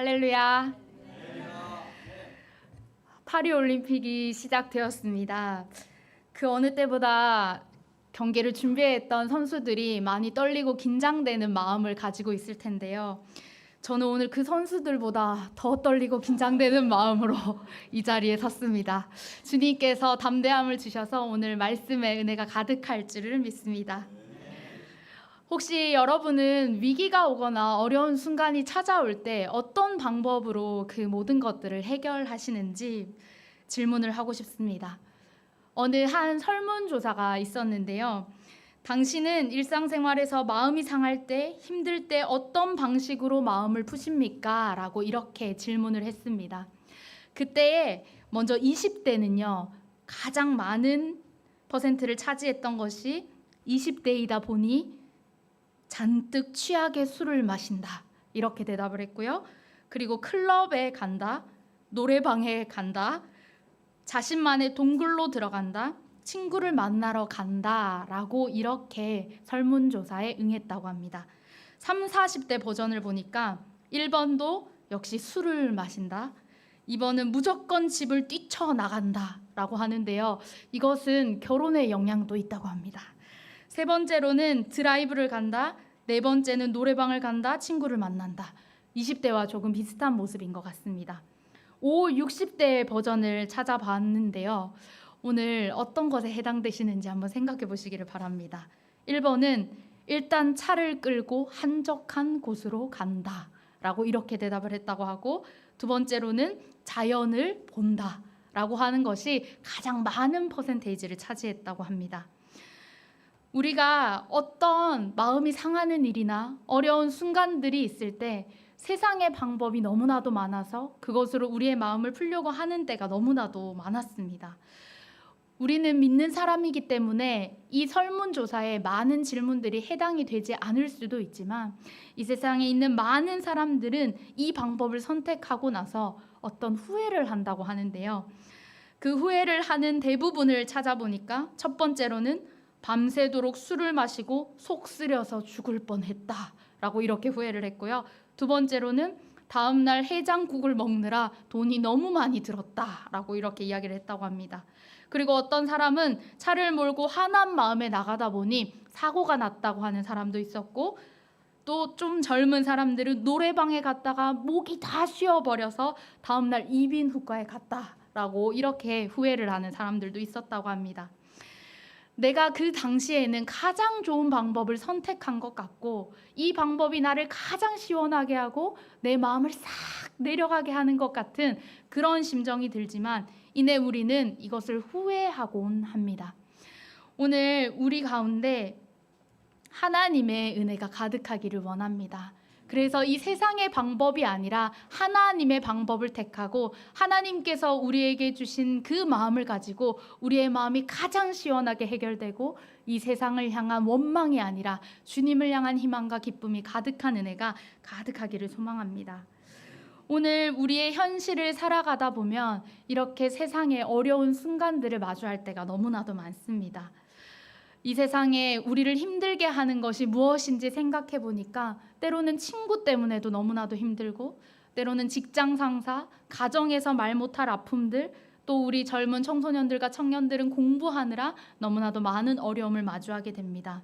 할렐루야. 파리 올림픽이 시작되었습니다. 그 어느 때보다 경기를 준비했던 선수들이 많이 떨리고 긴장되는 마음을 가지고 있을 텐데요. 저는 오늘 그 선수들보다 더 떨리고 긴장되는 마음으로 이 자리에 섰습니다. 주님께서 담대함을 주셔서 오늘 말씀의 은혜가 가득할 줄을 믿습니다. 혹시 여러분은 위기가 오거나 어려운 순간이 찾아올 때 어떤 방법으로 그 모든 것들을 해결하시는지 질문을 하고 싶습니다. 어느 한 설문조사가 있었는데요. 당신은 일상생활에서 마음이 상할 때, 힘들 때 어떤 방식으로 마음을 푸십니까? 라고 이렇게 질문을 했습니다. 그때에 먼저 20대는요, 가장 많은 퍼센트를 차지했던 것이 20대이다 보니 잔뜩 취하게 술을 마신다. 이렇게 대답을 했고요. 그리고 클럽에 간다. 노래방에 간다. 자신만의 동굴로 들어간다. 친구를 만나러 간다 라고 이렇게 설문조사에 응했다고 합니다. 3, 40대 버전을 보니까 1번도 역시 술을 마신다. 2번은 무조건 집을 뛰쳐나간다 라고 하는데요. 이것은 결혼의 영향도 있다고 합니다. 세 번째로는 드라이브를 간다. 네 번째는 노래방을 간다. 친구를 만난다. 20대와 조금 비슷한 모습인 것 같습니다. 5, 60대 버전을 찾아봤는데요. 오늘 어떤 것에 해당되시는지 한번 생각해 보시기를 바랍니다. 1번은 일단 차를 끌고 한적한 곳으로 간다. 라고 이렇게 대답을 했다고 하고 두 번째로는 자연을 본다. 라고 하는 것이 가장 많은 퍼센테이지를 차지했다고 합니다. 우리가 어떤 마음이 상하는 일이나 어려운 순간들이 있을 때 세상의 방법이 너무나도 많아서 그것으로 우리의 마음을 풀려고 하는 때가 너무나도 많았습니다. 우리는 믿는 사람이기 때문에 이 설문조사에 많은 질문들이 해당이 되지 않을 수도 있지만 이 세상에 있는 많은 사람들은 이 방법을 선택하고 나서 어떤 후회를 한다고 하는데요. 그 후회를 하는 대부분을 찾아보니까 첫 번째로는 밤새도록 술을 마시고 속 쓰려서 죽을 뻔했다라고 이렇게 후회를 했고요. 두 번째로는 다음 날 해장국을 먹느라 돈이 너무 많이 들었다라고 이렇게 이야기를 했다고 합니다. 그리고 어떤 사람은 차를 몰고 화난 마음에 나가다 보니 사고가 났다고 하는 사람도 있었고 또 좀 젊은 사람들은 노래방에 갔다가 목이 다 쉬어버려서 다음날 이빈후과에 갔다라고 이렇게 후회를 하는 사람들도 있었다고 합니다. 내가 그 당시에는 가장 좋은 방법을 선택한 것 같고 이 방법이 나를 가장 시원하게 하고 내 마음을 싹 내려가게 하는 것 같은 그런 심정이 들지만 이내 우리는 이것을 후회하곤 합니다. 오늘 우리 가운데 하나님의 은혜가 가득하기를 원합니다. 그래서 이 세상의 방법이 아니라 하나님의 방법을 택하고 하나님께서 우리에게 주신 그 마음을 가지고 우리의 마음이 가장 시원하게 해결되고 이 세상을 향한 원망이 아니라 주님을 향한 희망과 기쁨이 가득한 은혜가 가득하기를 소망합니다. 오늘 우리의 현실을 살아가다 보면 이렇게 세상의 어려운 순간들을 마주할 때가 너무나도 많습니다. 이 세상에 우리를 힘들게 하는 것이 무엇인지 생각해 보니까 때로는 친구 때문에도 너무나도 힘들고 때로는 직장 상사, 가정에서 말 못할 아픔들, 또 우리 젊은 청소년들과 청년들은 공부하느라 너무나도 많은 어려움을 마주하게 됩니다.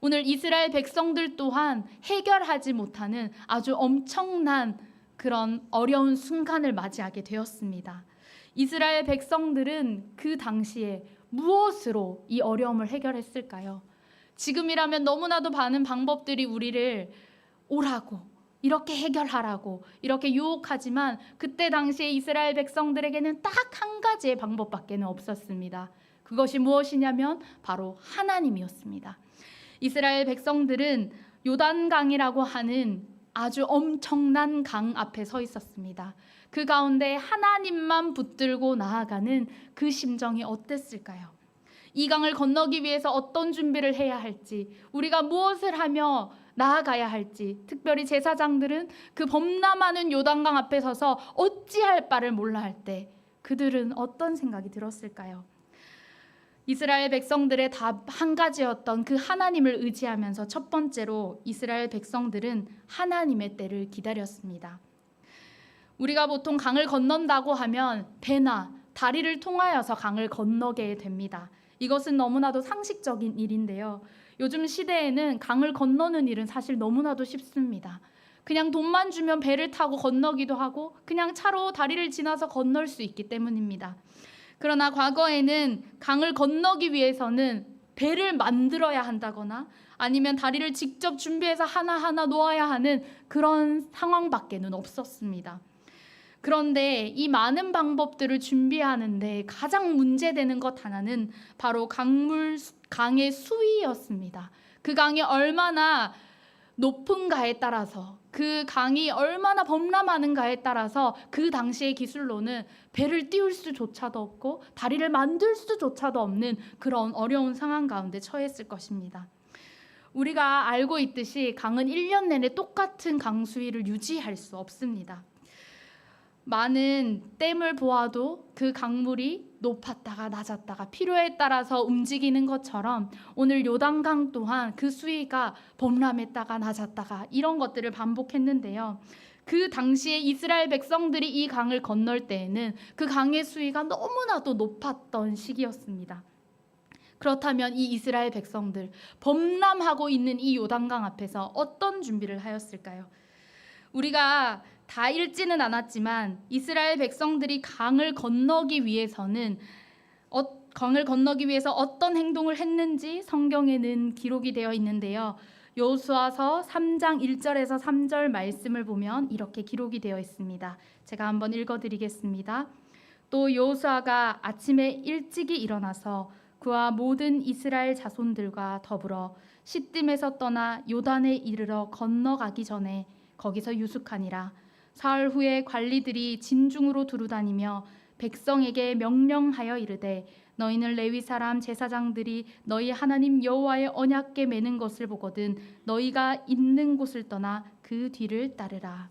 오늘 이스라엘 백성들 또한 해결하지 못하는 아주 엄청난 그런 어려운 순간을 맞이하게 되었습니다. 이스라엘 백성들은 그 당시에 무엇으로 이 어려움을 해결했을까요? 지금이라면 너무나도 많은 방법들이 우리를 오라고 이렇게 해결하라고 이렇게 유혹하지만 그때 당시에 이스라엘 백성들에게는 딱 한 가지의 방법밖에는 없었습니다. 그것이 무엇이냐면 바로 하나님이었습니다. 이스라엘 백성들은 요단강이라고 하는 아주 엄청난 강 앞에 서 있었습니다. 그 가운데 하나님만 붙들고 나아가는 그 심정이 어땠을까요? 이 강을 건너기 위해서 어떤 준비를 해야 할지, 우리가 무엇을 하며 나아가야 할지, 특별히 제사장들은 그 범람하는 요단강 앞에 서서 어찌할 바를 몰라 할 때 그들은 어떤 생각이 들었을까요? 이스라엘 백성들의 답 한 가지였던 그 하나님을 의지하면서 첫 번째로 이스라엘 백성들은 하나님의 때를 기다렸습니다. 우리가 보통 강을 건넌다고 하면 배나 다리를 통하여서 강을 건너게 됩니다. 이것은 너무나도 상식적인 일인데요. 요즘 시대에는 강을 건너는 일은 사실 너무나도 쉽습니다. 그냥 돈만 주면 배를 타고 건너기도 하고 그냥 차로 다리를 지나서 건널 수 있기 때문입니다. 그러나 과거에는 강을 건너기 위해서는 배를 만들어야 한다거나 아니면 다리를 직접 준비해서 하나하나 놓아야 하는 그런 상황밖에는 없었습니다. 그런데 이 많은 방법들을 준비하는데 가장 문제되는 것 하나는 바로 강물 강의 수위였습니다. 그 강이 얼마나 높은가에 따라서 그 강이 얼마나 범람하는가에 따라서 그 당시의 기술로는 배를 띄울 수조차도 없고 다리를 만들 수조차도 없는 그런 어려운 상황 가운데 처했을 것입니다. 우리가 알고 있듯이 강은 1년 내내 똑같은 강 수위를 유지할 수 없습니다. 많은 댐을 보아도 그 강물이 높았다가 낮았다가 필요에 따라서 움직이는 것처럼 오늘 요단강 또한 그 수위가 범람했다가 낮았다가 이런 것들을 반복했는데요. 그 당시에 이스라엘 백성들이 이 강을 건널 때에는 그 강의 수위가 너무나도 높았던 시기였습니다. 그렇다면 이 이스라엘 백성들 범람하고 있는 이 요단강 앞에서 어떤 준비를 하였을까요? 우리가 다 읽지는 않았지만 이스라엘 백성들이 강을 건너기 위해서는 어, 강을 건너기 위해서 어떤 행동을 했는지 성경에는 기록이 되어 있는데요. 여호수아서 3장 1절에서 3절 말씀을 보면 이렇게 기록이 되어 있습니다. 제가 한번 읽어 드리겠습니다. 또 여호수아가 아침에 일찍이 일어나서 그와 모든 이스라엘 자손들과 더불어 시딤에서 떠나 요단에 이르러 건너가기 전에 거기서 유숙하니라 사흘 후에 관리들이 진중으로 두루다니며 백성에게 명령하여 이르되 너희는 레위 사람 제사장들이 너희 하나님 여호와의 언약궤 매는 것을 보거든 너희가 있는 곳을 떠나 그 뒤를 따르라.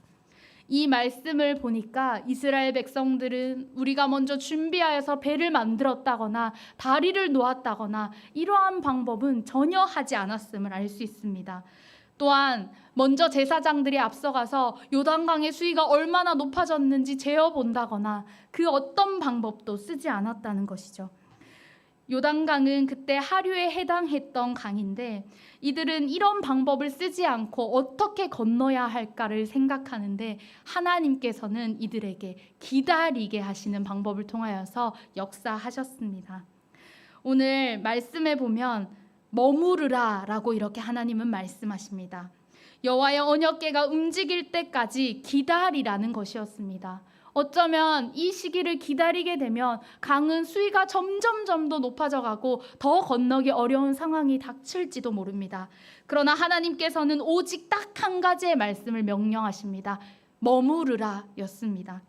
이 말씀을 보니까 이스라엘 백성들은 우리가 먼저 준비하여서 배를 만들었다거나 다리를 놓았다거나 이러한 방법은 전혀 하지 않았음을 알 수 있습니다. 또한 먼저 제사장들이 앞서가서 요단강의 수위가 얼마나 높아졌는지 재어 본다거나 그 어떤 방법도 쓰지 않았다는 것이죠. 요단강은 그때 하류에 해당했던 강인데 이들은 이런 방법을 쓰지 않고 어떻게 건너야 할까를 생각하는데 하나님께서는 이들에게 기다리게 하시는 방법을 통하여서 역사하셨습니다. 오늘 말씀에 보면 머무르라라고 이렇게 하나님은 말씀하십니다. 여호와의 언약궤가 움직일 때까지 기다리라는 것이었습니다. 어쩌면 이 시기를 기다리게 되면 강은 수위가 점점점 더 높아져 가고 더 건너기 어려운 상황이 닥칠지도 모릅니다. 그러나 하나님께서는 오직 딱 한 가지의 말씀을 명령하십니다. 머무르라였습니다.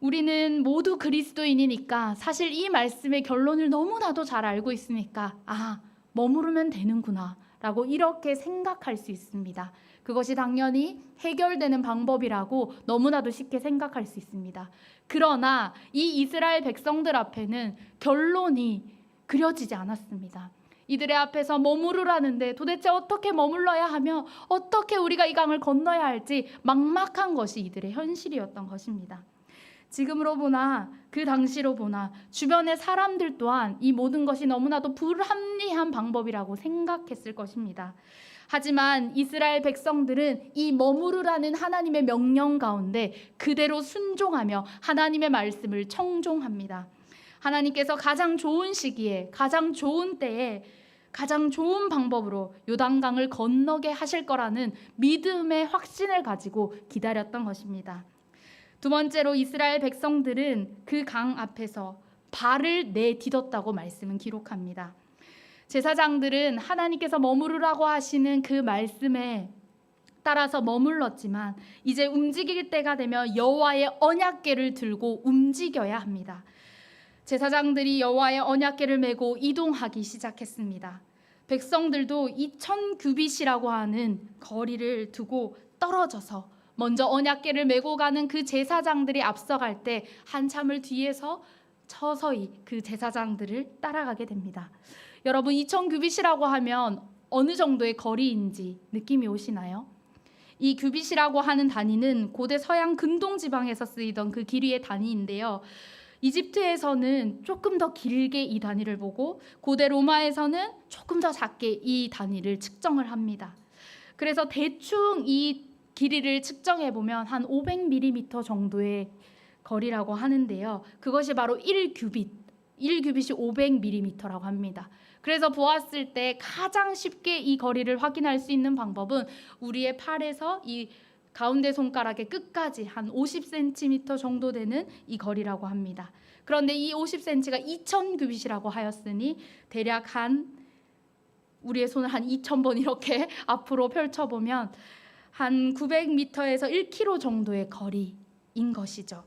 우리는 모두 그리스도인이니까 사실 이 말씀의 결론을 너무나도 잘 알고 있으니까 아, 머무르면 되는구나. 라고 이렇게 생각할 수 있습니다. 그것이 당연히 해결되는 방법이라고 너무나도 쉽게 생각할 수 있습니다. 그러나 이 이스라엘 백성들 앞에는 결론이 그려지지 않았습니다. 이들의 앞에서 머무르라는데 도대체 어떻게 머물러야 하며 어떻게 우리가 이 강을 건너야 할지 막막한 것이 이들의 현실이었던 것입니다. 지금으로 보나 그 당시로 보나 주변의 사람들 또한 이 모든 것이 너무나도 불합리한 방법이라고 생각했을 것입니다. 하지만 이스라엘 백성들은 이 머무르라는 하나님의 명령 가운데 그대로 순종하며 하나님의 말씀을 청종합니다. 하나님께서 가장 좋은 시기에 가장 좋은 때에 가장 좋은 방법으로 요단강을 건너게 하실 거라는 믿음의 확신을 가지고 기다렸던 것입니다. 두 번째로 이스라엘 백성들은 그 강 앞에서 발을 내딛었다고 말씀은 기록합니다. 제사장들은 하나님께서 머무르라고 하시는 그 말씀에 따라서 머물렀지만 이제 움직일 때가 되면 여호와의 언약궤를 들고 움직여야 합니다. 제사장들이 여호와의 언약궤를 메고 이동하기 시작했습니다. 백성들도 2천 규빗이라고 하는 거리를 두고 떨어져서 먼저 언약궤를 메고 가는 그 제사장들이 앞서갈 때 한참을 뒤에서 서서히 그 제사장들을 따라가게 됩니다. 여러분 2천 규빗이라고 하면 어느 정도의 거리인지 느낌이 오시나요? 이 규빗이라고 하는 단위는 고대 서양 근동 지방에서 쓰이던 그 길이의 단위인데요. 이집트에서는 조금 더 길게 이 단위를 보고 고대 로마에서는 조금 더 작게 이 단위를 측정을 합니다. 그래서 대충 이 길이를 측정해 보면 한 500mm 정도의 거리라고 하는데요. 그것이 바로 1규빗, 1규빗이 500mm라고 합니다. 그래서 보았을 때 가장 쉽게 이 거리를 확인할 수 있는 방법은 우리의 팔에서 이 가운데 손가락의 끝까지 한 50cm 정도 되는 이 거리라고 합니다. 그런데 이 50cm가 2000규빗이라고 하였으니 대략 한 우리의 손을 한 2000번 이렇게 앞으로 펼쳐 보면 한 900m에서 1km 정도의 거리인 것이죠.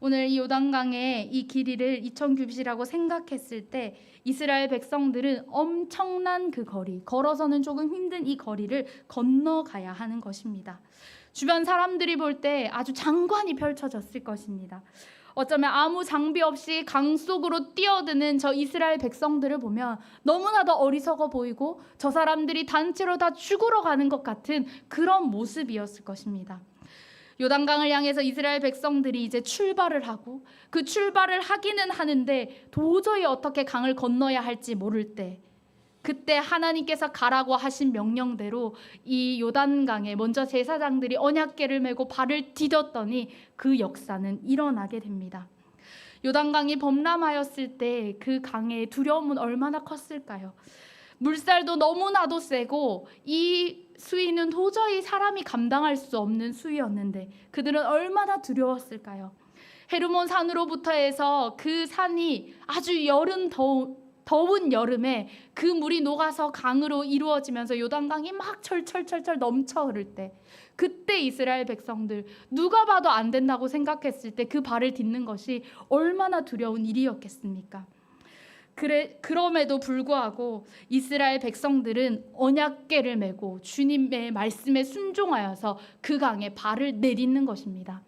오늘 이 요단강의 이 길이를 2000규빗이라고 생각했을 때 이스라엘 백성들은 엄청난 그 거리, 걸어서는 조금 힘든 이 거리를 건너가야 하는 것입니다. 주변 사람들이 볼 때 아주 장관이 펼쳐졌을 것입니다. 어쩌면 아무 장비 없이 강 속으로 뛰어드는 저 이스라엘 백성들을 보면 너무나도 어리석어 보이고 저 사람들이 단체로 다 죽으러 가는 것 같은 그런 모습이었을 것입니다. 요단강을 향해서 이스라엘 백성들이 이제 출발을 하고 그 출발을 하기는 하는데 도저히 어떻게 강을 건너야 할지 모를 때 그때 하나님께서 가라고 하신 명령대로 이 요단강에 먼저 제사장들이 언약궤를 메고 발을 디뎠더니 그 역사는 일어나게 됩니다. 요단강이 범람하였을 때 그 강의 두려움은 얼마나 컸을까요? 물살도 너무나도 세고 이 수위는 도저히 사람이 감당할 수 없는 수위였는데 그들은 얼마나 두려웠을까요? 헤르몬 산으로부터 해서 그 산이 아주 여름 더운 더운 여름에 그 물이 녹아서 강으로 이루어지면서 요단강이 막 철철철철 넘쳐 흐를 때 그때 이스라엘 백성들 누가 봐도 안 된다고 생각했을 때 그 발을 딛는 것이 얼마나 두려운 일이었겠습니까? 그래 그럼에도 불구하고 이스라엘 백성들은 언약궤를 메고 주님의 말씀에 순종하여서 그 강에 발을 내딛는 것입니다.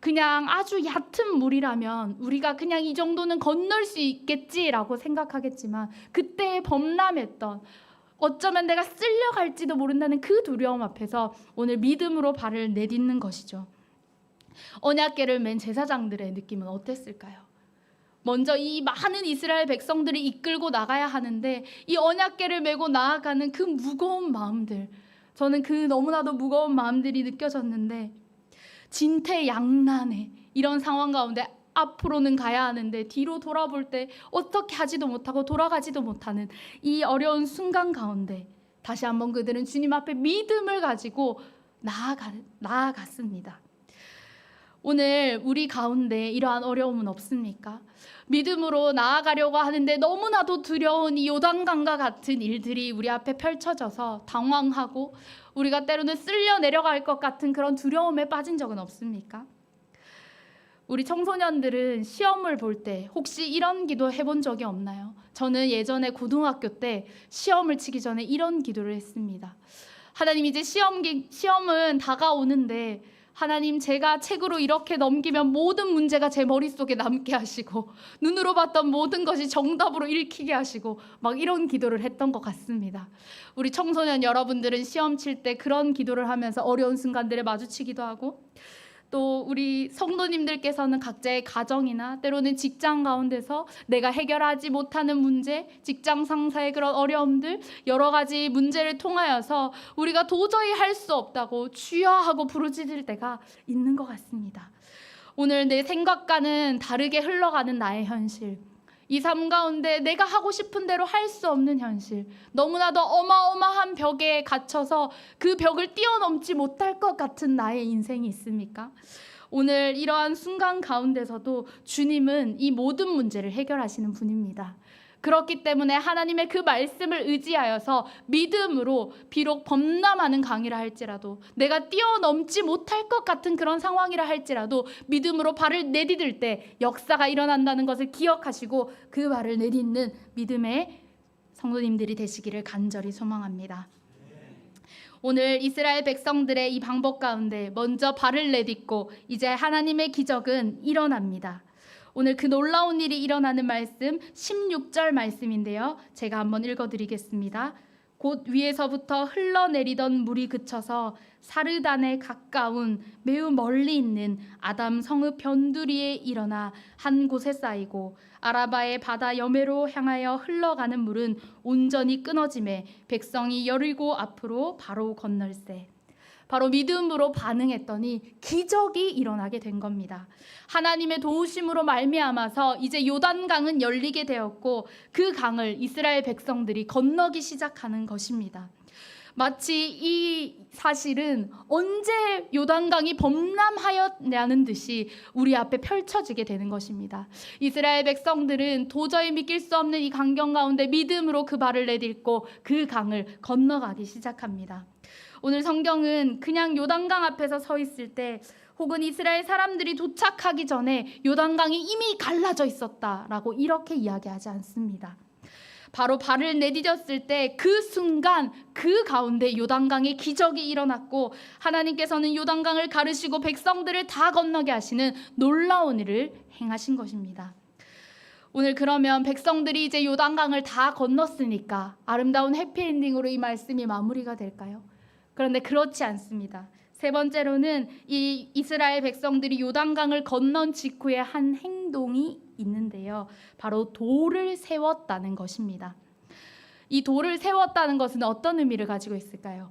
그냥 아주 얕은 물이라면 우리가 그냥 이 정도는 건널 수 있겠지라고 생각하겠지만 그때 범람했던 어쩌면 내가 쓸려갈지도 모른다는 그 두려움 앞에서 오늘 믿음으로 발을 내딛는 것이죠. 언약궤를 맨 제사장들의 느낌은 어땠을까요? 먼저 이 많은 이스라엘 백성들이 이끌고 나가야 하는데 이 언약궤를 메고 나아가는 그 무거운 마음들 저는 그 너무나도 무거운 마음들이 느껴졌는데 진퇴양난의 이런 상황 가운데 앞으로는 가야 하는데 뒤로 돌아볼 때 어떻게 하지도 못하고 돌아가지도 못하는 이 어려운 순간 가운데 다시 한번 그들은 주님 앞에 믿음을 가지고 나아가, 나아갔습니다. 오늘 우리 가운데 이러한 어려움은 없습니까? 믿음으로 나아가려고 하는데 너무나도 두려운 이 요단강과 같은 일들이 우리 앞에 펼쳐져서 당황하고 우리가 때로는 쓸려 내려갈 것 같은 그런 두려움에 빠진 적은 없습니까? 우리 청소년들은 시험을 볼 때 혹시 이런 기도 해본 적이 없나요? 저는 예전에 고등학교 때 시험을 치기 전에 이런 기도를 했습니다. 하나님 이제 시험 시험은 다가오는데 하나님 제가 책으로 이렇게 넘기면 모든 문제가 제 머릿속에 남게 하시고 눈으로 봤던 모든 것이 정답으로 읽히게 하시고 막 이런 기도를 했던 것 같습니다. 우리 청소년 여러분들은 시험 칠 때 그런 기도를 하면서 어려운 순간들에 마주치기도 하고 또 우리 성도님들께서는 각자의 가정이나 때로는 직장 가운데서 내가 해결하지 못하는 문제, 직장 상사의 그런 어려움들, 여러 가지 문제를 통하여서 우리가 도저히 할 수 없다고 주여 하고 부르짖을 때가 있는 것 같습니다. 오늘 내 생각과는 다르게 흘러가는 나의 현실. 이 삶 가운데 내가 하고 싶은 대로 할 수 없는 현실. 너무나도 어마어마한 벽에 갇혀서 그 벽을 뛰어넘지 못할 것 같은 나의 인생이 있습니까? 오늘 이러한 순간 가운데서도 주님은 이 모든 문제를 해결하시는 분입니다. 그렇기 때문에 하나님의 그 말씀을 의지하여서 믿음으로 비록 범람하는 강이라 할지라도 내가 뛰어넘지 못할 것 같은 그런 상황이라 할지라도 믿음으로 발을 내디딜 때 역사가 일어난다는 것을 기억하시고 그 발을 내딛는 믿음의 성도님들이 되시기를 간절히 소망합니다. 오늘 이스라엘 백성들의 이 방법 가운데 먼저 발을 내딛고 이제 하나님의 기적은 일어납니다. 오늘 그 놀라운 일이 일어나는 말씀 16절 말씀인데요. 제가 한번 읽어 드리겠습니다. 곧 위에서부터 흘러내리던 물이 그쳐서 사르단에 가까운 매우 멀리 있는 아담 성읍 변두리에 일어나 한 곳에 쌓이고 아라바의 바다 여매로 향하여 흘러가는 물은 온전히 끊어짐에 백성이 여리고 앞으로 바로 건널세 바로 믿음으로 반응했더니 기적이 일어나게 된 겁니다. 하나님의 도우심으로 말미암아서 이제 요단강은 열리게 되었고 그 강을 이스라엘 백성들이 건너기 시작하는 것입니다. 마치 이 사실은 언제 요단강이 범람하였냐는 듯이 우리 앞에 펼쳐지게 되는 것입니다. 이스라엘 백성들은 도저히 믿길 수 없는 이 강경 가운데 믿음으로 그 발을 내딛고 그 강을 건너가기 시작합니다. 오늘 성경은 그냥 요단강 앞에서 서 있을 때 혹은 이스라엘 사람들이 도착하기 전에 요단강이 이미 갈라져 있었다라고 이렇게 이야기하지 않습니다. 바로 발을 내디뎠을 때 그 순간 그 가운데 요단강의 기적이 일어났고 하나님께서는 요단강을 가르시고 백성들을 다 건너게 하시는 놀라운 일을 행하신 것입니다. 오늘 그러면 백성들이 이제 요단강을 다 건넜으니까 아름다운 해피엔딩으로 이 말씀이 마무리가 될까요? 그런데 그렇지 않습니다. 세 번째로는 이 이스라엘 백성들이 요단강을 건넌 직후에 한 행동이 있는데요. 바로 돌을 세웠다는 것입니다. 이 돌을 세웠다는 것은 어떤 의미를 가지고 있을까요?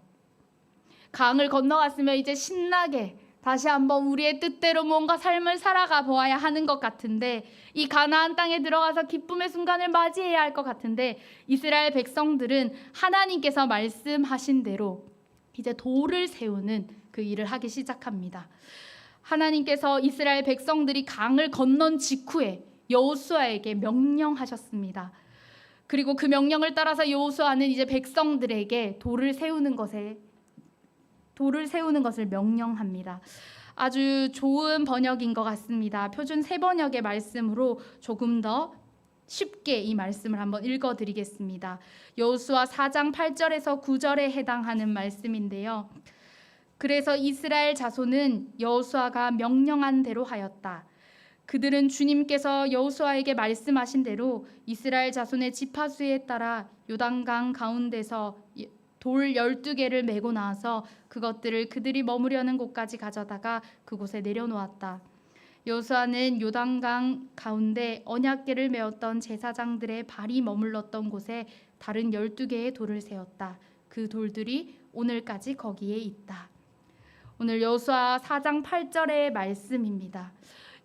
강을 건너갔으면 이제 신나게 다시 한번 우리의 뜻대로 뭔가 삶을 살아가 보아야 하는 것 같은데 이 가나안 땅에 들어가서 기쁨의 순간을 맞이해야 할 것 같은데 이스라엘 백성들은 하나님께서 말씀하신 대로 이제 돌을 세우는 그 일을 하기 시작합니다. 하나님께서 이스라엘 백성들이 강을 건넌 직후에 여호수아에게 명령하셨습니다. 그리고 그 명령을 따라서 여호수아는 이제 백성들에게 돌을 세우는 것에 돌을 세우는 것을 명령합니다. 아주 좋은 번역인 것 같습니다. 표준 세 번역의 말씀으로 조금 더 쉽게 이 말씀을 한번 읽어 드리겠습니다. 여호수아 4장 8절에서 9절에 해당하는 말씀인데요. 그래서 이스라엘 자손은 여호수아가 명령한 대로 하였다. 그들은 주님께서 여호수아에게 말씀하신 대로 이스라엘 자손의 지파수에 따라 요단강 가운데서 돌 12개를 메고 나와서 그것들을 그들이 머무려는 곳까지 가져다가 그곳에 내려놓았다. 여호수아는 요단강 가운데 언약궤를 메었던 제사장들의 발이 머물렀던 곳에 다른 12개의 돌을 세웠다. 그 돌들이 오늘까지 거기에 있다. 오늘 여호수아 4장 8절의 말씀입니다.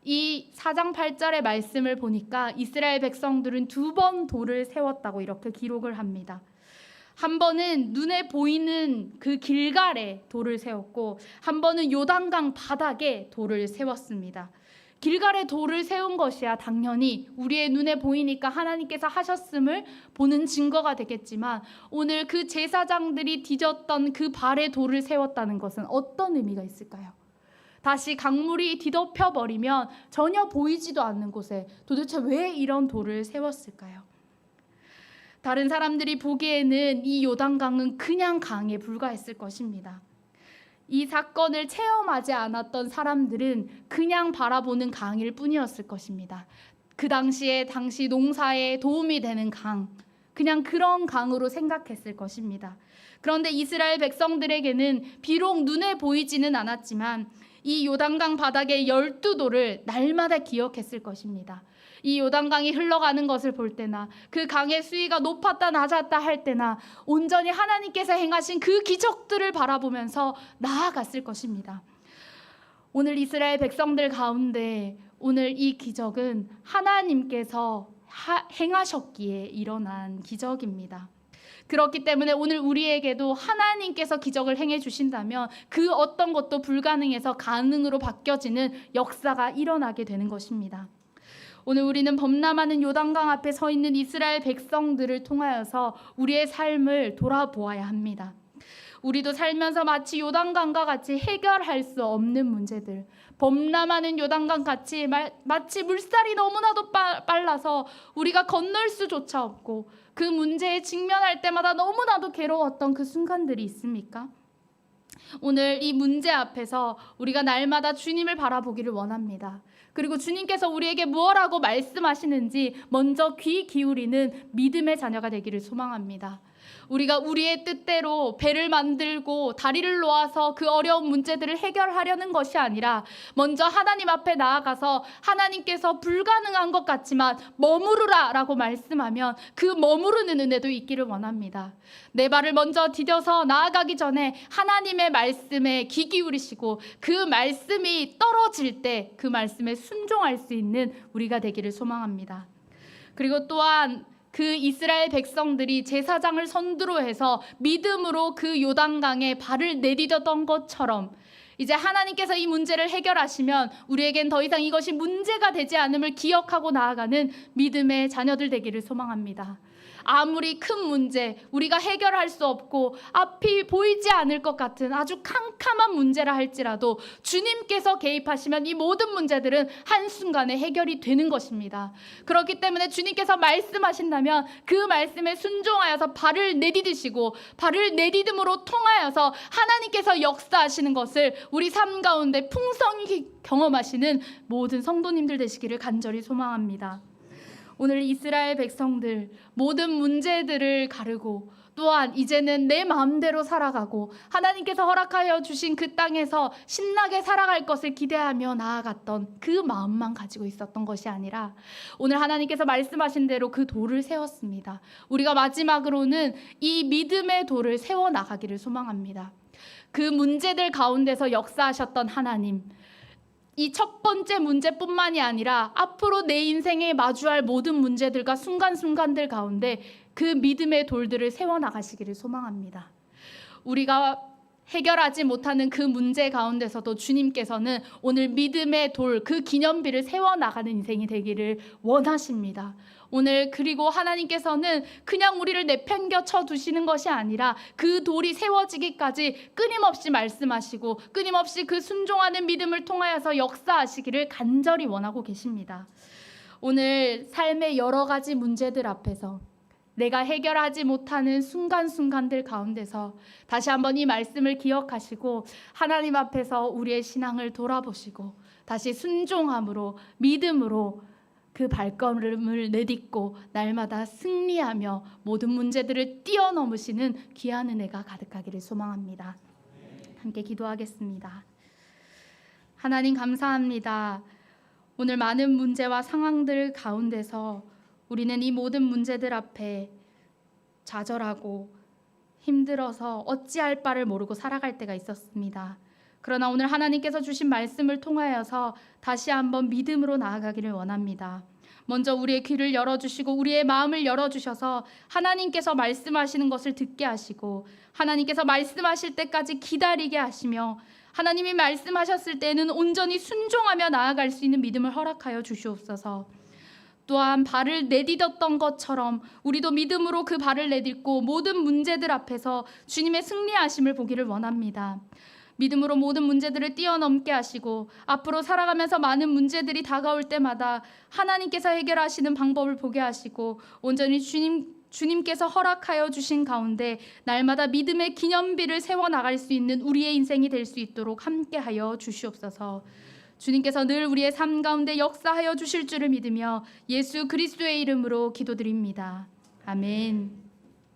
이 4장 8절의 말씀을 보니까 이스라엘 백성들은 두 번 돌을 세웠다고 이렇게 기록을 합니다. 한 번은 눈에 보이는 그 길갈에 돌을 세웠고 한 번은 요단강 바닥에 돌을 세웠습니다. 길갈에 돌을 세운 것이야 당연히 우리의 눈에 보이니까 하나님께서 하셨음을 보는 증거가 되겠지만 오늘 그 제사장들이 뒤졌던 그 발에 돌을 세웠다는 것은 어떤 의미가 있을까요? 다시 강물이 뒤덮여 버리면 전혀 보이지도 않는 곳에 도대체 왜 이런 돌을 세웠을까요? 다른 사람들이 보기에는 이 요단강은 그냥 강에 불과했을 것입니다. 이 사건을 체험하지 않았던 사람들은 그냥 바라보는 강일 뿐이었을 것입니다. 그 당시에 당시 농사에 도움이 되는 강, 그냥 그런 강으로 생각했을 것입니다. 그런데 이스라엘 백성들에게는 비록 눈에 보이지는 않았지만 이 요단강 바닥의 열두 돌을 날마다 기억했을 것입니다. 이 요단강이 흘러가는 것을 볼 때나 그 강의 수위가 높았다 낮았다 할 때나 온전히 하나님께서 행하신 그 기적들을 바라보면서 나아갔을 것입니다. 오늘 이스라엘 백성들 가운데 오늘 이 기적은 하나님께서 하, 행하셨기에 일어난 기적입니다. 그렇기 때문에 오늘 우리에게도 하나님께서 기적을 행해 주신다면 그 어떤 것도 불가능해서 가능으로 바뀌어지는 역사가 일어나게 되는 것입니다. 오늘 우리는 범람하는 요단강 앞에 서 있는 이스라엘 백성들을 통하여서 우리의 삶을 돌아보아야 합니다. 우리도 살면서 마치 요단강과 같이 해결할 수 없는 문제들, 범람하는 요단강 같이 마, 마치 물살이 너무나도 빠, 빨라서 우리가 건널 수조차 없고 그 문제에 직면할 때마다 너무나도 괴로웠던 그 순간들이 있습니까? 오늘 이 문제 앞에서 우리가 날마다 주님을 바라보기를 원합니다. 그리고 주님께서 우리에게 무엇라고 말씀하시는지 먼저 귀 기울이는 믿음의 자녀가 되기를 소망합니다. 우리가 우리의 뜻대로 배를 만들고 다리를 놓아서 그 어려운 문제들을 해결하려는 것이 아니라 먼저 하나님 앞에 나아가서 하나님께서 불가능한 것 같지만 머무르라 라고 말씀하면 그 머무르는 은혜도 있기를 원합니다. 내 발을 먼저 디뎌서 나아가기 전에 하나님의 말씀에 귀 기울이시고 그 말씀이 떨어질 때 그 말씀에 순종할 수 있는 우리가 되기를 소망합니다. 그리고 또한 그 이스라엘 백성들이 제사장을 선두로 해서 믿음으로 그 요단강에 발을 내디뎠던 것처럼 이제 하나님께서 이 문제를 해결하시면 우리에겐 더 이상 이것이 문제가 되지 않음을 기억하고 나아가는 믿음의 자녀들 되기를 소망합니다. 아무리 큰 문제, 우리가 해결할 수 없고 앞이 보이지 않을 것 같은 아주 캄캄한 문제라 할지라도 주님께서 개입하시면 이 모든 문제들은 한순간에 해결이 되는 것입니다. 그렇기 때문에 주님께서 말씀하신다면 그 말씀에 순종하여서 발을 내디디시고 발을 내디듬으로 통하여서 하나님께서 역사하시는 것을 우리 삶 가운데 풍성히 경험하시는 모든 성도님들 되시기를 간절히 소망합니다. 오늘 이스라엘 백성들 모든 문제들을 가르고 또한 이제는 내 마음대로 살아가고 하나님께서 허락하여 주신 그 땅에서 신나게 살아갈 것을 기대하며 나아갔던 그 마음만 가지고 있었던 것이 아니라 오늘 하나님께서 말씀하신 대로 그 돌을 세웠습니다. 우리가 마지막으로는 이 믿음의 돌을 세워 나가기를 소망합니다. 그 문제들 가운데서 역사하셨던 하나님 이 첫 번째 문제뿐만이 아니라 앞으로 내 인생에 마주할 모든 문제들과 순간순간들 가운데 그 믿음의 돌들을 세워 나가시기를 소망합니다. 우리가 해결하지 못하는 그 문제 가운데서도 주님께서는 오늘 믿음의 돌, 그 기념비를 세워 나가는 인생이 되기를 원하십니다. 오늘 그리고 하나님께서는 그냥 우리를 내팽겨 쳐 두시는 것이 아니라 그 돌이 세워지기까지 끊임없이 말씀하시고 끊임없이 그 순종하는 믿음을 통하여서 역사하시기를 간절히 원하고 계십니다. 오늘 삶의 여러 가지 문제들 앞에서 내가 해결하지 못하는 순간순간들 가운데서 다시 한번 이 말씀을 기억하시고 하나님 앞에서 우리의 신앙을 돌아보시고 다시 순종함으로 믿음으로 그 발걸음을 내딛고 날마다 승리하며 모든 문제들을 뛰어넘으시는 귀한 은혜가 가득하기를 소망합니다. 함께 기도하겠습니다. 하나님 감사합니다. 오늘 많은 문제와 상황들 가운데서 우리는 이 모든 문제들 앞에 좌절하고 힘들어서 어찌할 바를 모르고 살아갈 때가 있었습니다. 그러나 오늘 하나님께서 주신 말씀을 통하여서 다시 한번 믿음으로 나아가기를 원합니다. 먼저 우리의 귀를 열어주시고 우리의 마음을 열어주셔서 하나님께서 말씀하시는 것을 듣게 하시고 하나님께서 말씀하실 때까지 기다리게 하시며 하나님이 말씀하셨을 때는 온전히 순종하며 나아갈 수 있는 믿음을 허락하여 주시옵소서. 또한 발을 내디뎠던 것처럼 우리도 믿음으로 그 발을 내딛고 모든 문제들 앞에서 주님의 승리하심을 보기를 원합니다. 믿음으로 모든 문제들을 뛰어넘게 하시고 앞으로 살아가면서 많은 문제들이 다가올 때마다 하나님께서 해결하시는 방법을 보게 하시고 온전히 주님 주님께서 허락하여 주신 가운데 날마다 믿음의 기념비를 세워 나갈 수 있는 우리의 인생이 될 수 있도록 함께하여 주시옵소서. 주님께서 늘 우리의 삶 가운데 역사하여 주실 줄을 믿으며 예수 그리스도의 이름으로 기도드립니다. 아멘.